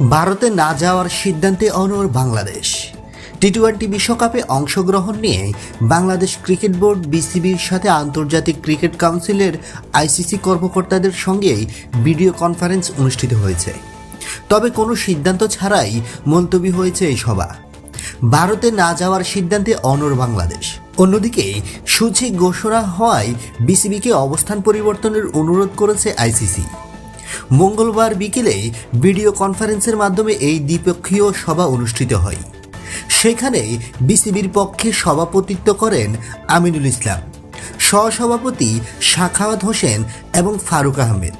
ভারতে না যাওয়ার সিদ্ধান্তে অনড় বাংলাদেশ। টি টোয়েন্টি বিশ্বকাপে অংশগ্রহণ নিয়ে বাংলাদেশ ক্রিকেট বোর্ড বিসিবির সাথে আন্তর্জাতিক ক্রিকেট কাউন্সিলের আইসিসি কর্মকর্তাদের সঙ্গে ভিডিও কনফারেন্স অনুষ্ঠিত হয়েছে। তবে কোনো সিদ্ধান্ত ছাড়াই মন্তব্য হয়েছে এই সভা। ভারতে না যাওয়ার সিদ্ধান্তে অনড় বাংলাদেশ। অন্যদিকে, সূচি ঘোষণা হওয়ায় বিসিবিকে অবস্থান পরিবর্তনের অনুরোধ করেছে আইসিসি। মঙ্গলবার বিকেলে ভিডিও কনফারেন্সের মাধ্যমে এই দ্বিপক্ষীয় সভা অনুষ্ঠিত হয়। সেখানে বিসিবির পক্ষে সভাপতিত্ব করেন আমিনুল ইসলাম, সহসভাপতি শাখাওয়াত হোসেন এবং ফারুক আহমেদ।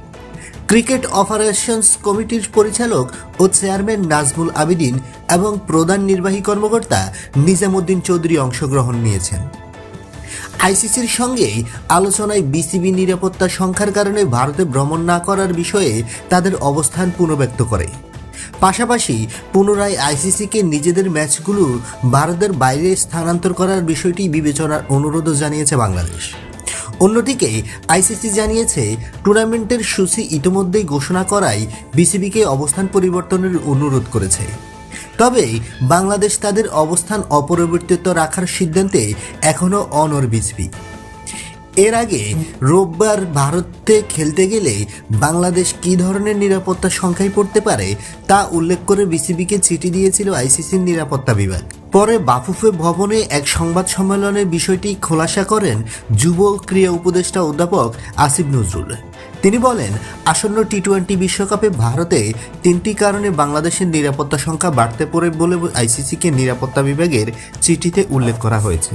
ক্রিকেট অপারেশনস কমিটির পরিচালক ও চেয়ারম্যান নাজমুল আবিদিন এবং প্রধান নির্বাহী কর্মকর্তা নিজামুদ্দিন চৌধুরী অংশগ্রহণ নিয়েছেন। আইসিসির সঙ্গে আলোচনায় বিসিবি নিরাপত্তা সংখ্যার কারণে ভারতে ভ্রমণ না করার বিষয়ে তাদের অবস্থান পুনর্ব্যক্ত করে। পাশাপাশি পুনরায় আইসিসিকে নিজেদের ম্যাচগুলো ভারতের বাইরে স্থানান্তর করার বিষয়টি বিবেচনার অনুরোধও জানিয়েছে বাংলাদেশ। অন্যদিকে, আইসিসি জানিয়েছে, টুর্নামেন্টের সূচি ইতিমধ্যেই ঘোষণা করায় বিসিবিকে অবস্থান পরিবর্তনের অনুরোধ করেছে। তবে বাংলাদেশ তাদের অবস্থান অপরিবর্তিত রাখার সিদ্ধান্তে এখনও অনর বিসিবি এর আগে রোববার ভারতে খেলতে গেলে বাংলাদেশ কী ধরনের নিরাপত্তা সংখ্যায় পড়তে পারে তা উল্লেখ করে বিসিবিকে চিঠি দিয়েছিল আইসিসির নিরাপত্তা বিভাগ। পরে বাফুফে ভবনে এক সংবাদ সম্মেলনে বিষয়টি খোলাসা করেন যুব ক্রীড়া উপদেষ্টা অধ্যাপক আসিফ নজরুল। তিনি বলেন, আসন্ন টি টোয়েন্টি বিশ্বকাপে ভারতে তিনটি কারণে বাংলাদেশের নিরাপত্তা সংখ্যা বাড়তে পারে বলে আইসিসিকে নিরাপত্তা বিভাগের চিঠিতে উল্লেখ করা হয়েছে।